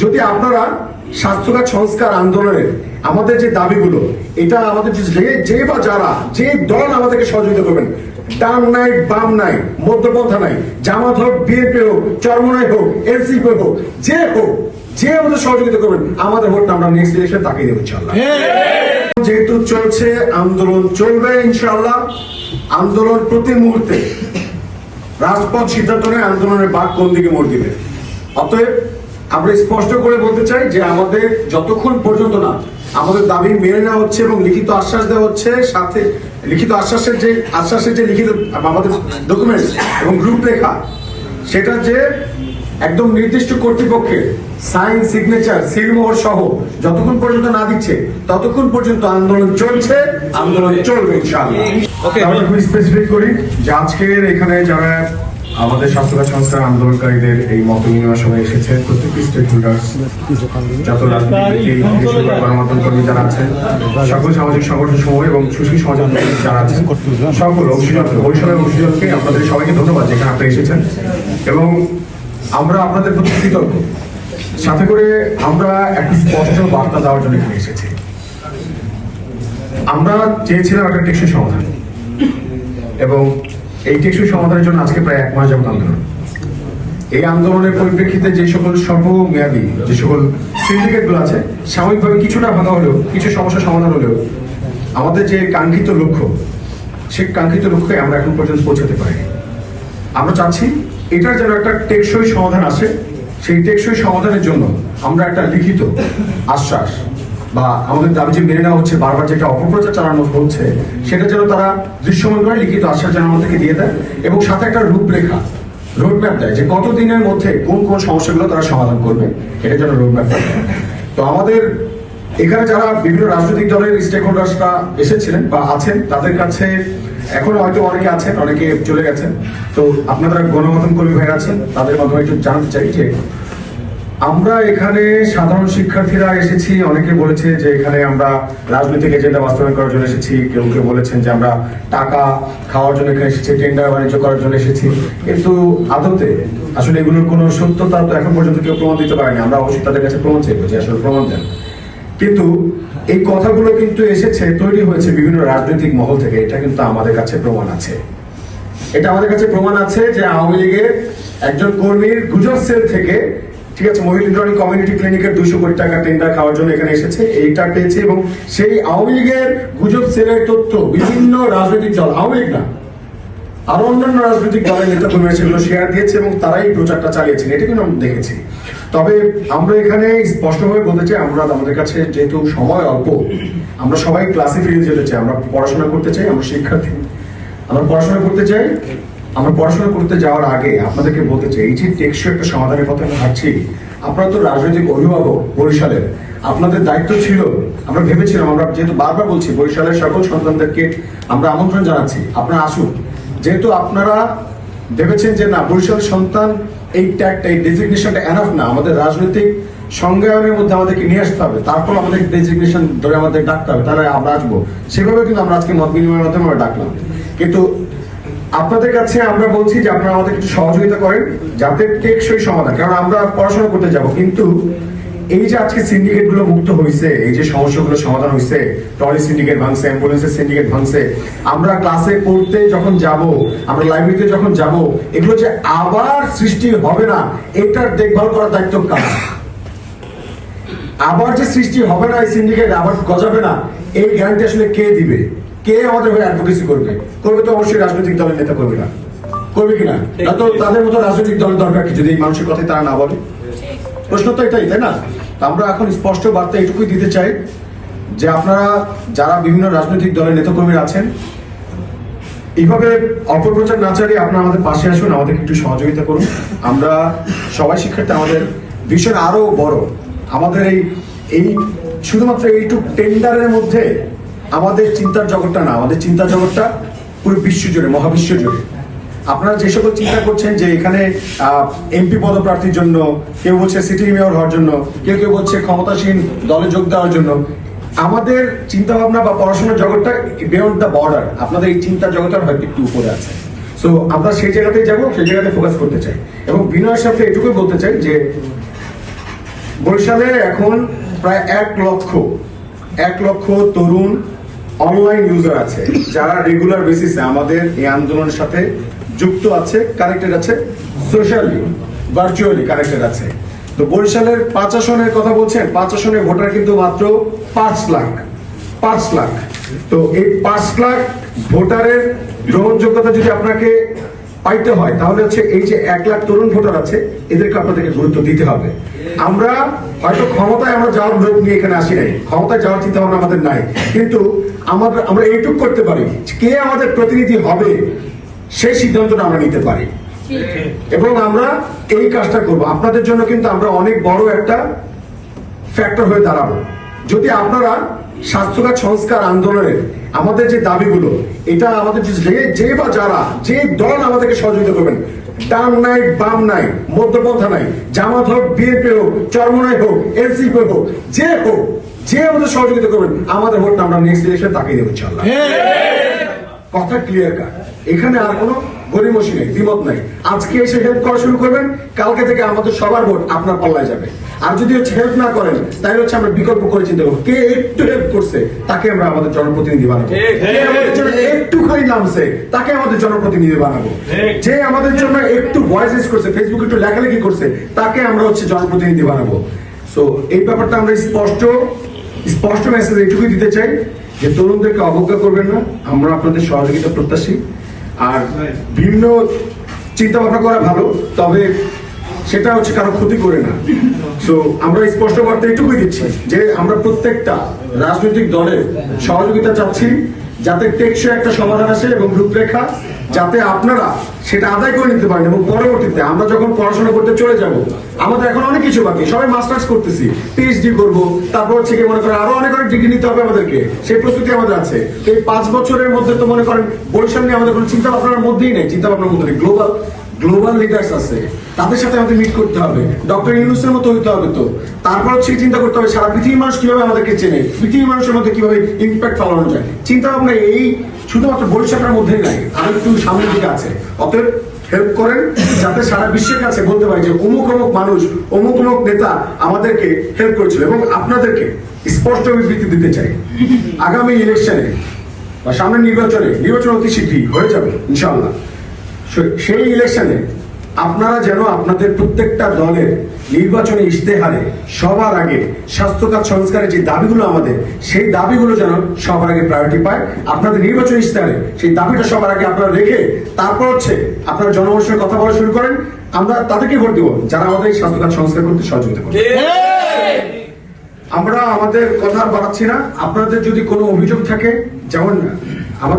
যদি আপনারা স্বাস্থ্যখাত সংস্কার আন্দোলনের আমাদের যে দাবিগুলো এটা আমাদের যে- যে বা যারা যে দল আমাদেরকে সহযোগিতা করবেন ডান নাই বাম নাই মধ্যপন্থা নাই জামাত হোক বিএনপি হোক চরমনাই হোক এনসিপি হোক যে হোক যে আমাদের সহযোগিতা করবেন আমাদের ভোটটা আমরা নেক্সট ইলেকশন তাকিয়ে দেবো ইনশাল্লাহ যেহেতু চলছে আন্দোলন চলবে ইনশাল্লাহ আন্দোলন প্রতি মুহূর্তে রাজপথ সিদ্ধান্ত নেয় আন্দোলনের বাঘ কোন দিকে মোড় দিবে? অতএব আমরা স্পষ্ট করে বলতে চাই যে আমাদের যতক্ষণ পর্যন্ত না আমাদের দাবি মেনে নেওয়া হচ্ছে এবং লিখিত আশ্বাস দেওয়া হচ্ছে সাথে লিখিত আশ্বাসের যে আশ্বাসের যে লিখিত আমাদের ডকুমেন্টস এবং গ্রুপ রেখা সেটা যে একদম নির্দিষ্ট কর্তৃপক্ষের সাইন সিগনেচার সিলমোহর সহ যতক্ষণ পর্যন্ত না দিচ্ছে ততক্ষণ পর্যন্ত আন্দোলন চলছে আন্দোলন চলবে ইনশাআল্লাহ। খুব স্পেসিফিক করি যে আজকের এখানে যারা আমাদের স্বাস্থ্য সংস্কার আন্দোলনকারীদের এই মত বিনিময় সময় এসেছে। প্রত্যেকটি স্টেক হোল্ডার যত রাজনীতি গণমাধ্যম কর্মী যারা আছেন, সকল সামাজিক সংগঠন সমূহ এবং সুশীল সমাজ যারা আছেন, সকল অংশীদারকে বরিশালের অংশীদারকে আপনাদের সবাইকে ধন্যবাদ যেখানে আপনারা এসেছেন। এবং আমরা আপনাদের প্রতি কৃতজ্ঞ। সাথে করে আমরা একটি স্পষ্ট বার্তা দেওয়ার জন্য এখানে এসেছি। আমরা চেয়েছিলাম একটা টেকসই সমাধান। এবং এই টেকসই সমাধানের জন্য আজকে প্রায় এক মাস যাবত আন্দোলন। এই আন্দোলনের পরিপ্রেক্ষিতে যে সকল স্বল্প মেয়াদী যে সকল সিন্ডিকেটগুলো আছে সাময়িকভাবে কিছুটা ভাঙা হলেও, কিছু সমস্যার সমাধান হলেও, আমাদের যে কাঙ্ক্ষিত লক্ষ্য, সেই কাঙ্ক্ষিত লক্ষ্যে আমরা এখন পর্যন্ত পৌঁছাতে পারিনি। আমরা চাচ্ছি এটার যেন একটা টেকসই সমাধান আসে। সেই টেকসই সমাধানের জন্য আমরা একটা লিখিত আশ্বাস বা আমাদের দাবি যে মেনে নেওয়া হচ্ছে, বারবার যেটা অপপ্রচার চালানো হচ্ছে, সেটা যেন তারা দৃশ্যমান করে লিখিত আশ্বাস যেন আমাদেরকে দিয়ে দেয় এবং সাথে একটা রূপরেখা, রোডম্যাপ দেয় যে কত দিনের মধ্যে কোন কোন সমস্যাগুলো তারা সমাধান করবে, এটা যেন রোডম্যাপ তো আমাদের এখানে যারা বিভিন্ন রাজনৈতিক দলের স্টেক হোল্ডার্সরা এসেছিলেন বা আছেন, তাদের কাছে এখন হয়তো অনেকে আছেন, অনেকে চলে গেছেন। তো আপনারা গণমাধ্যম কর্মী ভাই আছেন, তাদের মাধ্যমে একটু জানতে চাই যে আমরা এখানে সাধারণ শিক্ষার্থীরা এসেছি। অনেকে বলেছে যে এখানে আমরা রাজনৈতিক এজেন্ডা বাস্তবায়ন করার জন্য এসেছি। কেউ কেউ বলেছেন যে আমরা টাকা খাওয়ার জন্য এখানে এসেছি, টেন্ডার বাণিজ্য করার জন্য এসেছি। কিন্তু আদতে আসলে এগুলোর কোনো সত্যতা তো এখন পর্যন্ত কেউ প্রমাণ দিতে পারেনি। আমরা অবশ্যই তাদের কাছে প্রমাণ চাইব যে আসলে প্রমাণ দেন। কিন্তু এই কথাগুলো কিন্তু এসেছে, তৈরি হয়েছে বিভিন্ন রাজনৈতিক মহল থেকে। এটা কিন্তু আমাদের কাছে প্রমাণ আছে। এটা আমাদের কাছে প্রমাণ আছে যে আওয়ামী লীগের একজন কর্মীর গুজব সেল থেকে ঠিক আছে মহিলিন্দ্রাণী কমিউনিটি ক্লিনিকের দুশো কোটি টাকা টেন্ডার খাওয়ার জন্য এখানে এসেছে, এইটা পেয়েছে এবং সেই আওয়ামী লীগের গুজব সেলের তথ্য বিভিন্ন রাজনৈতিক দল, আওয়ামী লীগ না, আরও অন্যান্য রাজনৈতিক দলের নেতা কর্মীরা সেগুলো শেয়ার দিয়েছে এবং তারাই প্রচারটা চালিয়েছেন, এটা কিন্তু আমরা দেখেছি। তবে আমরা এখানে স্পষ্টভাবে বলতে চাই, আমরা আমাদের কাছে যেহেতু সময় অল্প, আমরা সবাই ক্লাসে ফিরে যেতে চাই, আমরা পড়াশোনা করতে চাই, আমরা শিক্ষার্থী, আমরা পড়াশোনা করতে চাই। আমরা পড়াশোনা করতে যাওয়ার আগে আপনাদেরকে বলতে চাই, এই যে টেকসই একটা সমাধানের কথা আমরা ভাবছি আপনারা তো রাজনৈতিক অভিভাবক বরিশালের, আপনাদের দায়িত্ব ছিল, আমরা ভেবেছিলাম, আমরা যেহেতু বারবার বলছি, বরিশালের সকল সন্তানদেরকে আমরা আমন্ত্রণ জানাচ্ছি, আপনারা আসুন। যেহেতু আপনারা ভেবেছেন যে না বরিশালের সন্তান এই ট্যাগটা এই ডেজিগনেশনটা এনাফ না, আমাদের রাজনৈতিক সংজ্ঞায়নের মধ্যে আমাদেরকে নিয়ে আসতে হবে, তারপর আমাদের ডেজিগনেশন ধরে আমাদের ডাকতে হবে, তাহলে আমরা আসব। সেভাবে কিন্তু আমরা আজকে মত বিনিময়ের মাধ্যমে আমরা ডাকলাম। কিন্তু আপনাদের কাছে আমরা বলছি যে আপনারা আমাদের একটু সহযোগিতা করেন যাতে টেকসই সমাধান, কারণ আমরা পড়াশোনা করতে যাব, কিন্তু এই যে আজকে সিন্ডিকেটগুলো মুক্ত হয়েছে এই যে সমস্যাগুলো সমাধান হয়েছে টলি সিন্ডিকেট ভাঙছে, অ্যাম্বুলেন্সের সিন্ডিকেট ভাঙছে, আমরা ক্লাসে পড়তে যখন যাব, আমরা লাইব্রেরিতে যখন যাব, এগুলো যে আবার সৃষ্টি হবে না, এটার দেখভাল করার দায়িত্ব কার? আবার যে সৃষ্টি হবে না এই সিন্ডিকেট, আবার গজাবে না, এই গ্যারান্টি আসলে কে দিবে? কে আমাদের হয়ে অ্যাডভোকেসি করবে? করবে তো অবশ্যই রাজনৈতিক দলের নেতা করবে না করবে কিনা? না তো তাদের মতো রাজনৈতিক দলের দরকার কি? যদি এই মানুষের কথাই তারা না বলে? প্রশ্ন তো এটাই তাই না? আমরা এখন স্পষ্ট বার্তা এটুকুই দিতে চাই যে আপনারা যারা বিভিন্ন রাজনৈতিক দলের নেতাকর্মীরা আছেন এইভাবে অপপ্রচার না চালিয়ে আপনারা আমাদের পাশে আসুন আমাদেরকে একটু সহযোগিতা করুন। আমরা সবাই শিক্ষার্থী আমাদের ভীষণ আরও বড়। আমাদের এই এই শুধুমাত্র এইটুক টেন্ডারের মধ্যে আমাদের চিন্তার জগৎটা না, আমাদের চিন্তার জগৎটা পুরো বিশ্ব জুড়ে, মহাবিশ্ব জুড়ে। আপনারা যে সকল চিন্তা করছেন যে এখানে এমপি পদপ্রার্থীর জন্য, কেউ বলছে সিটি মেয়র হওয়ার জন্য, কেউ কেউ বলছে ক্ষমতাসীন দলে যোগ দেওয়ার জন্য, আমাদের চিন্তা ভাবনা বা পড়াশোনার জগৎটা বিয়ন্ড দ্য বর্ডার আপনাদের এই চিন্তা জগৎটার হয়তো একটু উপরে আছে। সো আমরা সেই জায়গাতেই যাব, সেই জায়গাতে ফোকাস করতে চাই। এবং বিনয়ের সাথে এটুকুই বলতে চাই যে, বরিশালে এখন প্রায় এক লক্ষ এক লক্ষ তরুণ অনলাইন ইউজার আছে। যারা রেগুলার বেসিসে আমাদের এই আন্দোলনের সাথে যুক্ত আছে কানেক্টেড আছে সোশ্যালি ভার্চুয়ালি কানেক্টেড আছে। তো বরিশালের পাঁচ আসনের কথা বলছেন, পাঁচ আসনের ভোটার কিন্তু মাত্র পাঁচ লাখ পাঁচ লাখ। তো এই পাঁচ লাখ ভোটারের গ্রহণযোগ্যতা যদি আপনাকে পাইতে হয়, তাহলে হচ্ছে এই যে এক লাখ তরুণ ভোটার আছে, এদেরকে আপনাদেরকে গুরুত্ব দিতে হবে। আমরা হয়তো ক্ষমতায় আমরা যাওয়ার লোক নিয়ে এখানে আসি নাই, ক্ষমতায় যাওয়ার চিন্তা ভাবনা আমাদের নাই, কিন্তু আমাদের আমরা এইটুক করতে পারি, কে আমাদের প্রতিনিধি হবে, সেই সিদ্ধান্তটা আমরা নিতে পারি। এবং আমরা এই কাজটা করব। আপনাদের জন্য কিন্তু আমরা অনেক বড় একটা ফ্যাক্টর হয়ে দাঁড়াবো। যদি আপনারা স্বাস্থ্যখাত সংস্কার আন্দোলনের আমাদের যে দাবিগুলো এটা আমাদের যে- যে যে বা যারা যে দল আমাদেরকে সহযোগিতা করবেন ডান নাই বাম নাই মধ্যপন্থা নাই জামাত হোক বিএনপি হোক চরমনাই হোক এনসিপি হোক যে হোক যে আমাদের সহযোগিতা করবেন আমাদের ভোটটা আমরা নেক্সট ইলেকশন তাকিয়ে দেবো ইনশাল্লাহ কথা ক্লিয়ার কাট এখানে আর কোনো গরিমসি নেই দ্বিমত নাই। আজকে এসে হেল্প করা শুরু করবেন কালকে থেকে আমাদের সবার ভোট আপনার পাল্লায় যাবে। আর যদি হচ্ছে হেল্প না করেন তাহলে হচ্ছে আমরা বিকল্প করে চিন্তা করব কে একটু হেল্প করছে তাকে আমরা আমাদের জনপ্রতিনিধি বানাবো। একটুখানি নামছে তাকে আমাদের জনপ্রতিনিধি বানাবো। যে আমাদের জন্য একটু ভয়েস রেজ করছে ফেসবুকে একটু লেখালেখি করছে তাকে আমরা হচ্ছে জনপ্রতিনিধি বানাবো। সো এই ব্যাপারটা আমরা স্পষ্ট স্পষ্ট মেসেজ এইটুকুই দিতে চাই যে তরুণদেরকে অবজ্ঞা করবেন না। আমরা আপনাদের সহযোগিতা প্রত্যাশী। আর ভিন্ন চিন্তা ভাবনা করা ভালো, তবে সেটা হচ্ছে কারও ক্ষতি করে না। সো আমরা স্পষ্ট বার্তা এটুকুই দিচ্ছি যে আমরা প্রত্যেকটা রাজনৈতিক দলের সহযোগিতা চাচ্ছি। যাতে টেকসই একটা সমাধান আসে এবং রূপরেখা যাতে আপনারা সেটা আদায় করে নিতে পারেন এবং পরবর্তীতে আমরা যখন পড়াশোনা করতে চলে যাব, আমাদের এখন অনেক কিছু বাকি। সবাই মাস্টার্স করতেছি পিএইচডি করব, তারপর হচ্ছে কি মনে করেন আরও অনেক অনেক ডিগ্রি নিতে হবে আমাদেরকে। সেই প্রস্তুতি আমাদের আছে। এই পাঁচ বছরের মধ্যে তো মনে করেন বরিশাল নিয়ে আমাদের কোনো চিন্তা ভাবনার মধ্যেই নেই। চিন্তা ভাবনার মধ্যে নেই। গ্লোবাল গ্লোবাল লিডার্স আছে। তাদের সাথে আমাদের মিট করতে হবে। ডক্টর ইউনুসের মতো হইতে হবে তো। তারপর হচ্ছে চিন্তা করতে হবে, সারা পৃথিবীর মানুষ কীভাবে আমাদেরকে চেনে? পৃথিবীর মানুষের মধ্যে কীভাবে ইম্প্যাক্ট ফেলানো যায় চিন্তা ভাবনা এই, শুধুমাত্র বরিশালের মধ্যেই নাই, আর একটু সামনের দিকে আছে। অতএব হেল্প করেন, যাতে সারা বিশ্বের কাছে বলতে পারি যে অমুক অমুক মানুষ, অমুক অমুক নেতা আমাদেরকে হেল্প করেছিল এবং আপনাদেরকে স্পষ্ট বিবৃতি দিতে চাই। আগামী ইলেকশনে বা সামনের নির্বাচনে, নির্বাচন অতি শীঘ্রই হয়ে যাবে, ইনশাআল্লাহ। সে- সেই ইলেকশনে আপনারা যেন আপনাদের প্রত্যেকটা দলের নির্বাচনী ইশতেহারে সবার আগে স্বাস্থ্যখাত সংস্কারের যে দাবিগুলো আমাদের সেই দাবিগুলো যেন সবার আগে প্রায়োরিটি পায়। আপনাদের নির্বাচনী ইশতেহারে সেই দাবিটা সবার আগে আপনারা রেখে তারপর হচ্ছে আপনারা জনগণের সঙ্গে কথা বলা শুরু করেন। আমরা তাদেরকে ভোট দেবো যারা আমাদের এই স্বাস্থ্যখাত সংস্কার করতে সহযোগিতা করবে। আমরা আমাদের কথা বাড়াচ্ছি না। আপনাদের যদি কোনো অভিযোগ থাকে যেমন আমাদের